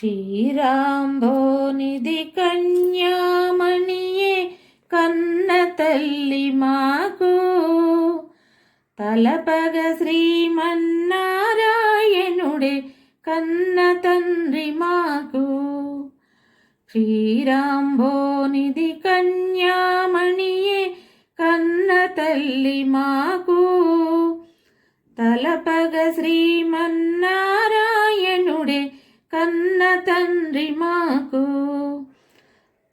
క్షీరాంబోనిధి కన్యామణియే కన్న తల్లి మాకు. తలపగ శ్రీమన్నారాయణుడే కన్న తండ్రి మాకు. క్షీరాంబోనిధి కన్యామణియే కన్న తల్లి మాకు. తలపగ శ్రీమన్నారాయణుడే కన్న తండ్రి మాకు.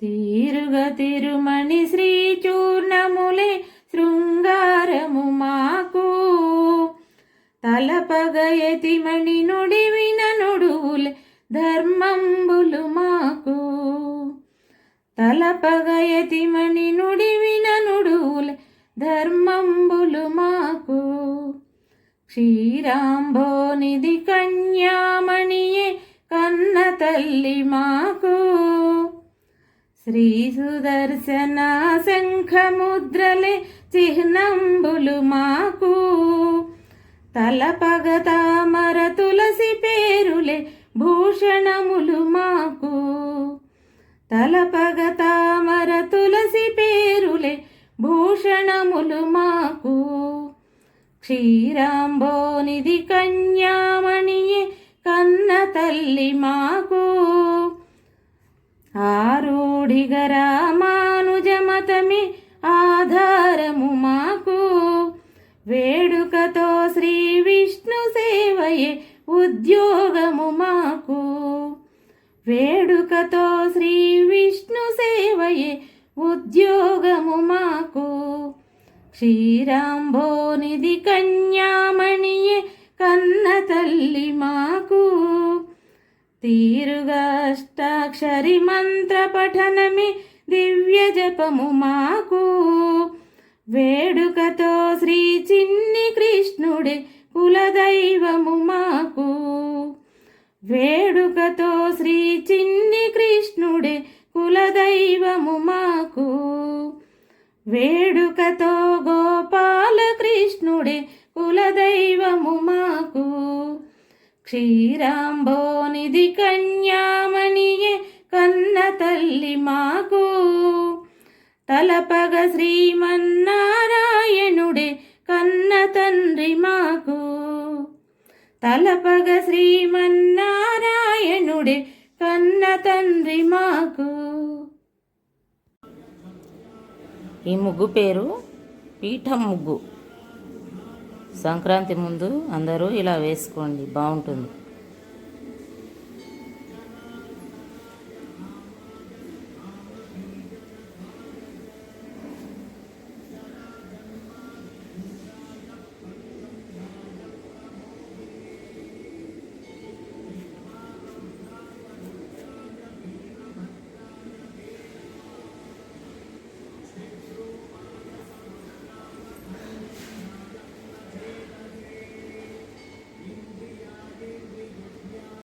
తీరుగ తిరుమణి శ్రీ చూర్ణములే శృంగారము మాకు. తలపగ యతిమణి నుడివిన నుడువులే ధర్మంబులు మాకు. తలపగ యతిమణి నుడివిన నుడువులే ధర్మంబులు మాకు. క్షీరాంబోనిధి కన్యామణియే కన్న తల్లి మాకు. శ్రీ సుదర్శన శంఖముద్రలే చిహ్నంబులు మాకు. తలపగ తామర తులసి పేరులే భూషణములు మాకు. తలపగ తామర తులసి పేరులే భూషణములు మాకు. క్షీరాంబోనిది కన్యామణియే కన్న తల్లి మాకు. ఆరూఢిగరామానుజమతమే ఆధారము మాకు. వేడుకతో శ్రీ విష్ణు సేవయే ఉద్యోగము మాకు. వేడుకతో శ్రీ విష్ణు సేవయే ఉద్యోగము మాకు. క్షీరాంబోనిధి కన్యామణియే కన్న తల్లి మాకు తీరుగాష్టాక్షరి మంత్ర పఠనమే దివ్య జపము మాకు. వేడుకతో శ్రీ చిన్ని కృష్ణుడే కులదైవము మాకు. వేడుకతో శ్రీ చిన్ని కృష్ణుడే కులదైవము మాకు. వేడుకతో గో క్షీరాంబోనిధి కన్యామణియే కన్న తల్లి మాకు. తలపగ శ్రీమన్నారాయణుడే కన్న తండ్రి మాకు. తలపగ శ్రీమన్నారాయణుడే కన్న తండ్రి మాకు. ఈ ముగ్గు పేరు పీఠం ముగ్గు. సంక్రాంతి ముందు అందరూ ఇలా వేసుకోండి. బాగుంటుంది.